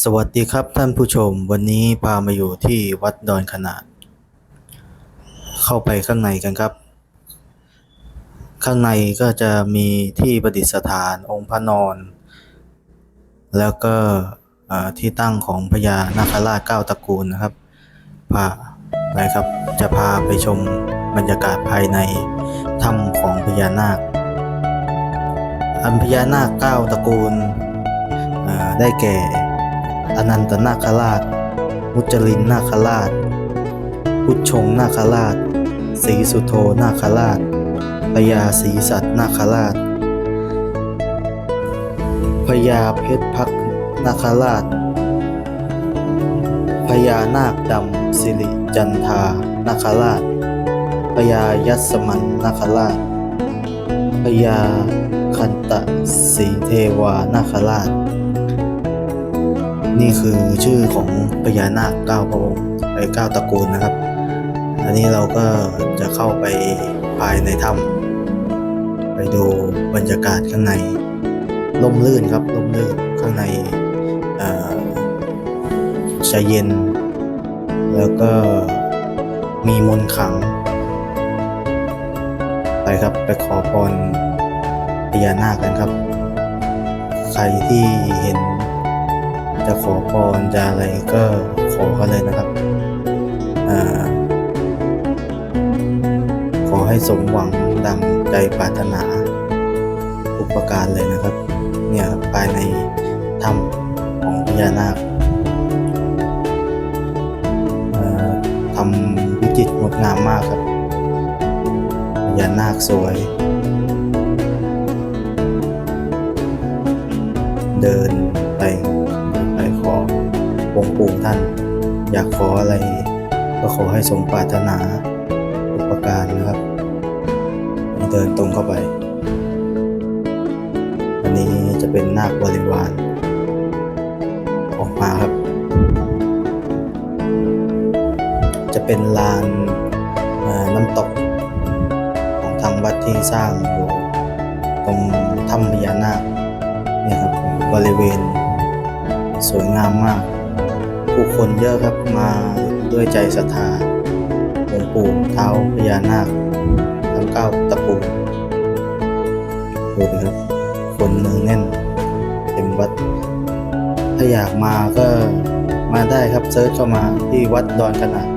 สวัสดีครับท่านผู้ชม วันนี้พามาอยู่ที่วัดดอนขนาด เข้าไปข้างในกันครับ ข้างในก็จะมีที่ประดิษฐานองค์พระนอน แล้วก็ที่ตั้งของพญานาคราชเก้าตระกูลนะครับพาไปครับ จะพาไปชมบรรยากาศภายในถ้ำของพญานาค อันพญานาคเก้าตระกูลได้แก่ อนันตนาคราช มุจลินนาคราช พุทชงนาคราชศรีสุโธนาคราชพญาศรีสัตนาคราชพญาเพชรพักนาคราชพญานาคดำสิริจันทานาคราชพญายัสมันนาคราชพญาคันตะสีเทวานาคราช นี่คือชื่อของพญานาคเก้าพระองค์ไปเก้าตระกูลนะครับ อันนี้เราก็จะเข้าไปภายในถ้ำไปดูบรรยากาศข้างในร่มรื่นครับร่มรื่นข้างในจะเย็น แล้วก็มีมนขัง ไปครับไปขอพรพญานาคกันครับ ใครที่เห็น จะขอพรจะอะไรก็ขอกันเลยนะครับอขอให้สมหวังดังใจปรารถนาทุปการเลยนะครับ เนี่ยภายในถ้ำของพญานาคทำวิจิตรงดงามมากครับพญานาคสวย เดิน องค์ปู่ท่าน อยากขออะไร ก็ขอให้สมปรารถนาทุปการนะครับ เดินตรงเข้าไป อันนี้จะเป็นนาคบริวารออกมาครับ จะเป็นลานน้ำตกของทางวัดที่สร้างอยู่ตรงถ้ำพญานาคเนี่ยครับบริเวณสวยงามมาก ผู้คนเยอะครับมาด้วยใจศรัทธาองค์ปู่เท้าพญานาคทั้งเก้าตระกูลดูดิครับคนเนืองแน่นเต็มวัด ถ้าอยากมาก็มาได้ครับเซิร์ชเข้ามาที่วัดดอนขนาด